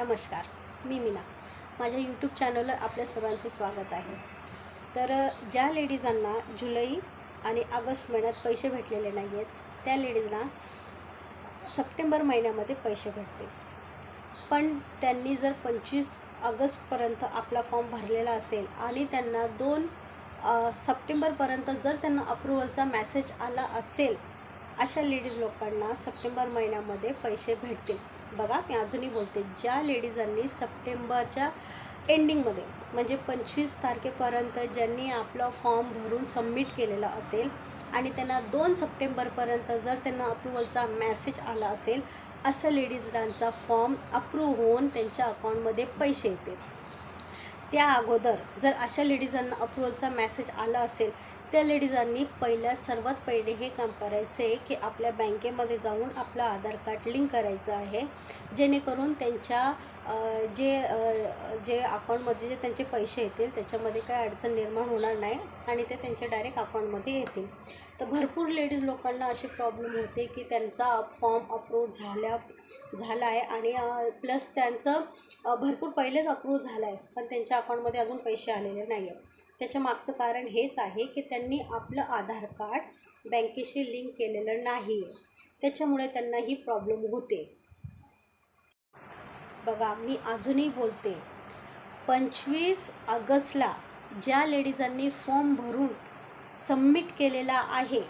नमस्कार मी मीना. माझ्या यूट्यूब चॅनलवर आपल्या सर्वांचे स्वागत आहे. तर ज्या लेडीजांना जुलै आणि ऑगस्ट महिन्यात पैसे भेटलेले नाही आहेत त्या लेडीजना सप्टेंबर महिन्यामध्ये पैसे भेटतील. पण त्यांनी जर पंचवीस ऑगस्टपर्यंत आपला फॉर्म भरलेला असेल आणि त्यांना दोन सप्टेंबरपर्यंत जर त्यांना अप्रुव्हलचा मेसेज आला असेल अशा लेडीज लोकांना सप्टेंबर महिन्यामध्ये पैसे भेटतील. बघा मी अजूनही बोलते ज्या लेडीजांनी सप्टेंबरच्या एंडिंगमध्ये म्हणजे पंचवीस तारखेपर्यंत ज्यांनी आपला फॉर्म भरून सबमिट केलेला असेल आणि त्यांना दोन सप्टेंबरपर्यंत जर त्यांना अप्रुव्हलचा मेसेज आला असेल असं लेडीजांचा फॉर्म अप्रूव्ह होऊन त्यांच्या अकाउंटमध्ये पैसे येतील. त्या अगोदर जर अशा लेडीजांना अप्रुव्हलचा मेसेज आला असेल त्या लेडीजांनी पहिल्या सर्वात पहिले हे काम करायचं आहे की आपल्या बँकेमध्ये जाऊन आपलं आधार कार्ड लिंक करायचं आहे. जेणेकरून त्यांच्या जे जे अकाउंटमध्ये जे त्यांचे पैसे येतील त्याच्यामध्ये काही अडचण निर्माण होणार नाही आणि ते त्यांच्या डायरेक्ट अकाउंटमध्ये येतील. तर भरपूर लेडीज लोकांना असे प्रॉब्लेम होते की त्यांचा फॉर्म अप्रूव्ह झाल्या झाला आहे आणि प्लस त्यांचं भरपूर पहिलेच अप्रूव्ह झाला आहे पण त्यांच्या अकाउंटमध्ये अजून पैसे आलेले नाही आहेत त्याच्या मागचं कारण हेच आहे की त्यांनी आपलं आधार कार्ड बँकेशी लिंक केलेलं नाही आहे त्याच्यामुळे त्यांना ही प्रॉब्लेम होते. बघा मी अजूनही बोलते. पंचवीस ऑगस्टला ज्या लेडीजांनी फॉर्म भरून सबमिट केलेला आहे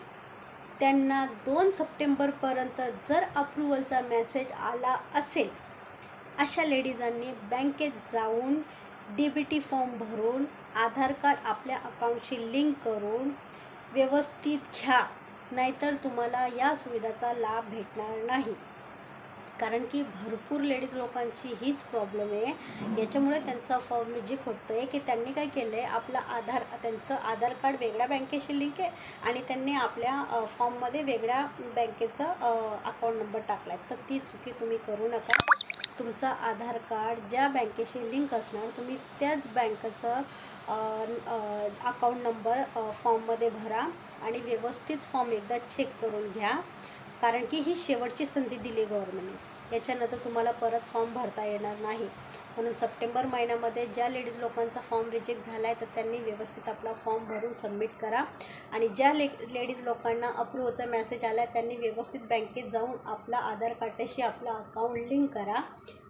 त्यांना दोन सप्टेंबरपर्यंत जर अप्रुव्हलचा मेसेज आला असेल अशा लेडीजांनी बँकेत जाऊन डी बी टी फॉर्म भरून आधार कार्ड आपल्या अकाउंटशी लिंक करून व्यवस्थित घ्या. नाहीतर तुम्हाला या सुविधाचा लाभ भेटणार नाही. कारण की भरपूर लेडीज लोकांची हीच प्रॉब्लेम आहे. याच्यामुळे त्यांचा फॉर्म रिजेक्ट होतो आहे की त्यांनी काय केलं आहे आपलं आधार त्यांचं आधार कार्ड वेगळ्या बँकेशी लिंक आहे आणि त्यांनी आपल्या फॉर्ममध्ये वेगळ्या बँकेचं अकाउंट नंबर टाकला आहे तर ती चुकी तुम्ही करू नका. तुमचं आधार कार्ड ज्या बँकेशी लिंक असणार तुम्ही त्याच बँकेचं अकाउंट नंबर फॉर्ममध्ये भरा आणि व्यवस्थित फॉर्म एकदा चेक करून घ्या. कारण की ही शेवटची संधी दिली गव्हर्नमेंटने. याच्यानंतर तुम्हाला परत फॉर्म भरता येणार नाही. म्हणून सप्टेंबर महिन्यामध्ये ज्या लेडीज लोकांचा फॉर्म रिजेक्ट झाला आहे तर त्यांनी व्यवस्थित आपला फॉर्म भरून सबमिट करा. आणि ज्या ले लेडीज लोकांना अप्रूव्हचा मेसेज आला आहे त्यांनी व्यवस्थित बँकेत जाऊन आपला आधार कार्डाशी आपलं अकाउंट लिंक करा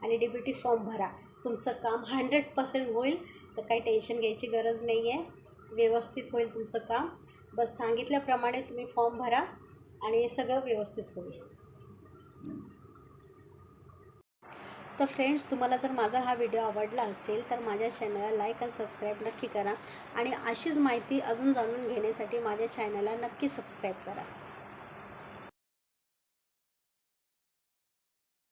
आणि डी बी टी फॉर्म भरा. तुमचं काम हंड्रेड पर्सेंट होईल तर काही टेन्शन घ्यायची गरज नाही आहे व्यवस्थित होईल तुमचं काम. बस सांगितल्याप्रमाणे तुम्ही फॉर्म भरा आणि सगळं व्यवस्थित होईल. तर फ्रेंड्स तुम्हाला जर माझा हा व्हिडिओ आवडला असेल तर माझ्या चॅनलला लाईक आणि सबस्क्राईब नक्की करा. आणि अशीच माहिती अजून जाणून घेण्यासाठी माझ्या चॅनलला नक्की सबस्क्राईब करा.